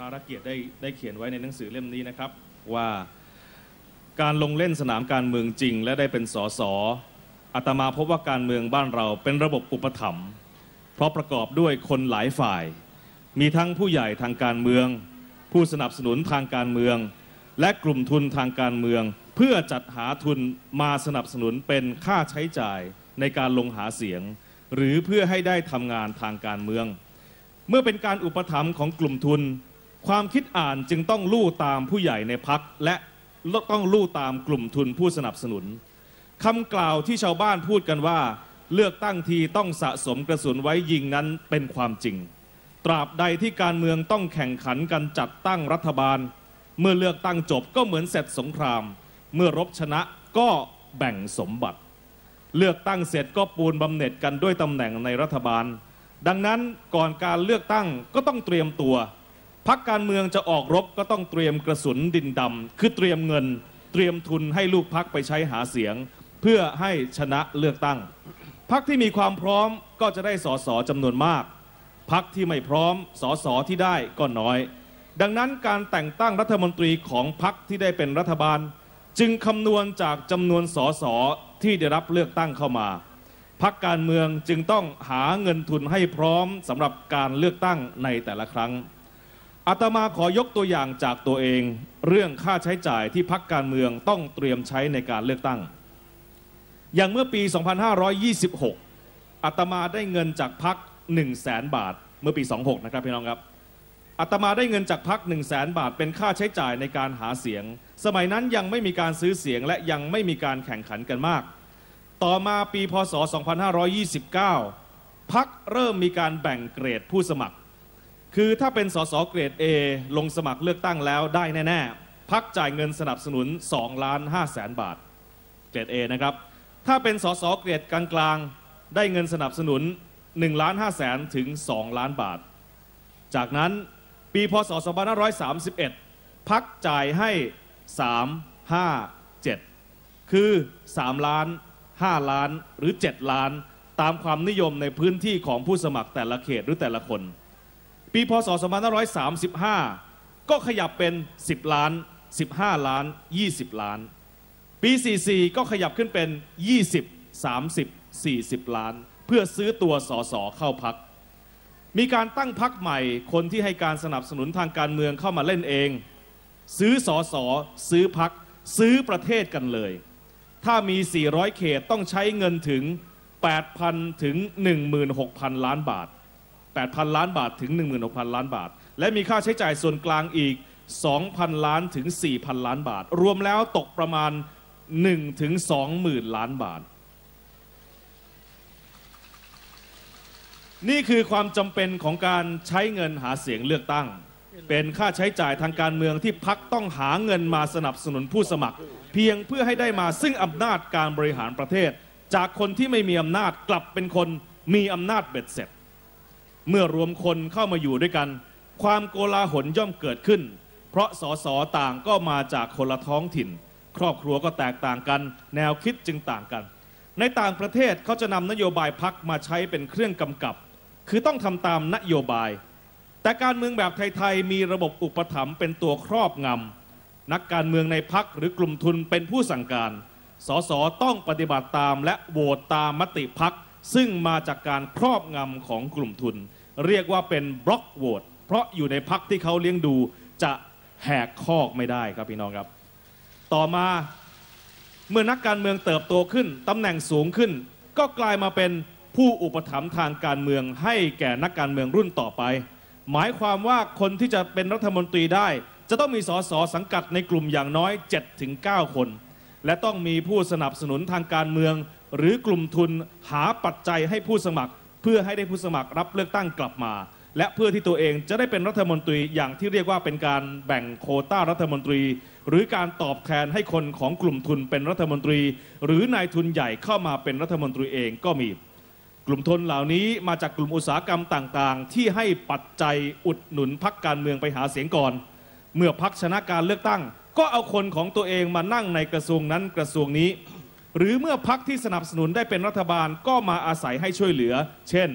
ภารเกียรติได้ได้เขียนไว้ในหนังสือเล่มนี้นะครับว่าการลงเล่นสนามการเมืองจริง และได้เป็นสสอาตมาพบว่าการเมืองบ้านเราเป็นระบบอุปถัมภ์เพราะประกอบด้วยคนหลายฝ่าย มีทั้งผู้ใหญ่ทางการเมือง ผู้สนับสนุนทางการเมือง และกลุ่มทุนทางการเมือง เพื่อจัดหาทุนมาสนับสนุนเป็นค่าใช้จ่ายในการลงหาเสียง หรือเพื่อให้ได้ทำงานทางการเมือง เมื่อเป็นการอุปถัมภ์ของกลุ่มทุน ความคิดอ่านจึงต้องลู่ตามผู้ใหญ่ในพักและต้องลู่ตามกลุ่มทุนผู้สนับสนุนคำกล่าวที่ชาวบ้านพูดกันว่า เลือกตั้งทีต้องสะสมกระสุนไว้ยิงนั้นเป็นความจริง ตราบใดที่การเมืองต้องแข่งขันกันจัดตั้งรัฐบาล เมื่อเลือกตั้งจบก็เหมือนเสร็จสงคราม เมื่อรบชนะก็แบ่งสมบัติ เลือกตั้งเสร็จก็ปูนบำเหน็จกันด้วยตำแหน่งในรัฐบาล ดังนั้นก่อนการเลือกตั้งก็ต้องเตรียมตัว พักการเมืองจะออกรบก็ต้องเตรียมกระสุนดินดำคือเตรียมเงิน เตรียมทุนให้ลูกพักไปใช้หาเสียง เพื่อให้ชนะเลือกตั้ง พักที่มีความพร้อมก็จะได้สสจำนวนมาก พักที่ไม่พร้อมสสที่ได้ก็น้อย ดังนั้นการแต่งตั้งรัฐมนตรีของพักที่ได้เป็นรัฐบาล จึงคำนวณจากจำนวนสสที่ได้รับเลือกตั้งเข้ามาพักการเมืองจึงต้องหาเงินทุนให้พร้อมสำหรับการเลือกตั้งในแต่ละครั้ง อาตมาขอยกตัวอย่างจากตัวเอง เรื่องค่าใช้จ่ายที่พักการเมืองต้องเตรียมใช้ในการเลือกตั้ง อย่างเมื่อปี 2526อาตมาได้เงินจากพัก1 0 0 0 0แบาท เมื่อปี 26 นะครับพี่น้องครับอาตมาได้เงินจากพัก1 0 0 0 0แบาท เป็นค่าใช้จ่ายในการหาเสียง สมัยนั้นยังไม่มีการซื้อเสียงและยังไม่มีการแข่งขันกันมาก ต่อมาปีพศ 2529พักเริ่มมีการแบ่งเกรดผู้สมัคร คือถ้าเป็นสสเกรด A ลงสมัครเลือกตั้งแล้วได้แน่ๆพักจ่ายเงินสนับสนุน2ล้าน5แสนบาท เกรด A นะครับ ถ้าเป็นสสเกรดกลางๆ ได้เงินสนับสนุน1ล้าน5แสนถึง 2 ล้านบาท จากนั้นปีพศ2531 พักจ่ายให้ 3 5 7 คือ 3 ล้าน 5 ล้านหรือ 7 ล้าน ตามความนิยมในพื้นที่ของผู้สมัครแต่ละเขตหรือแต่ละคน ปีพศ 2535 ก็ขยับเป็น 10 ล้าน 15 ล้าน 20 ล้าน ปี 44 ก็ขยับขึ้นเป็น 20 30 40 ล้าน เพื่อซื้อตัวสสเข้าพัก มีการตั้งพักใหม่ คนที่ให้การสนับสนุนทางการเมืองเข้ามาเล่นเอง ซื้อสอสอซื้อพัก ซื้อประเทศกันเลย ถ้ามี 400 เขตต้องใช้เงินถึง 8,000 ถึง 16,000 ล้านบาท 8,000 ล้านบาทถึง 16,000 ล้านบาท และมีค่าใช้จ่ายส่วนกลางอีก 2,000 ล้านถึง 4,000 ล้านบาท รวมแล้วตกประมาณ 1 ถึง 20,000 ล้านบาท นี่คือความจำเป็นของการใช้เงินหาเสียงเลือกตั้ง เป็นค่าใช้จ่ายทางการเมืองที่พักต้องหาเงินมาสนับสนุนผู้สมัคร เพียงเพื่อให้ได้มาซึ่งอำนาจการบริหารประเทศ จากคนที่ไม่มีอำนาจกลับเป็นคนมีอำนาจเบ็ดเสร็จ เมื่อรวมคนเข้ามาอยู่ด้วยกัน ความโกลาหลย่อมเกิดขึ้น เพราะสสต่างก็มาจากคนละท้องถิ่น ครอบครัวก็แตกต่างกัน แนวคิดจึงต่างกัน ในต่างประเทศเขาจะนำนโยบายพักมาใช้เป็นเครื่องกำกับ คือต้องทำตามนโยบาย แต่การเมืองแบบไทยๆมีระบบอุปถัมภ์เป็นตัวครอบงำนักการเมืองในพักหรือกลุ่มทุนเป็นผู้สั่งการสสต้องปฏิบัติตามและโหวตตามมติพัก ซึ่งมาจากการครอบงำของกลุ่มทุน เรียกว่าเป็นบล็อกโหวตเพราะอยู่ในพักที่เขาเลี้ยงดูจะแหกคอกไม่ได้ครับพี่น้องครับ ต่อมาเมื่อนักการเมืองเติบโตขึ้นตำแหน่งสูงขึ้น ก็กลายมาเป็นผู้อุปถัมภ์ทางการเมืองให้แก่นักการเมืองรุ่นต่อไป หมายความว่าคนที่จะเป็นรัฐมนตรีได้ จะต้องมีสสสังกัดในกลุ่มอย่างน้อย 7-9 คน และต้องมีผู้สนับสนุนทางการเมือง หรือกลุ่มทุนหาปัจจัยให้ผู้สมัคร เพื่อให้ได้ผู้สมัครรับเลือกตั้งกลับมา และเพื่อที่ตัวเองจะได้เป็นรัฐมนตรีอย่างที่เรียกว่าเป็นการแบ่งโคต้ารัฐมนตรี หรือการตอบแทนให้คนของกลุ่มทุนเป็นรัฐมนตรี หรือนายทุนใหญ่เข้ามาเป็นรัฐมนตรีเองก็มีกลุ่มทุนเหล่านี้มาจากกลุ่มอุตสาหกรรมต่างๆ ที่ให้ปัจจัยอุดหนุนพักการเมืองไปหาเสียงก่อน เมื่อพักชนะการเลือกตั้ง ก็เอาคนของตัวเองมานั่งในกระทรวงนั้นกระทรวงนี้ หรือเมื่อพักที่สนับสนุนได้เป็นรัฐบาลก็มาอาศัยให้ช่วยเหลือ เช่น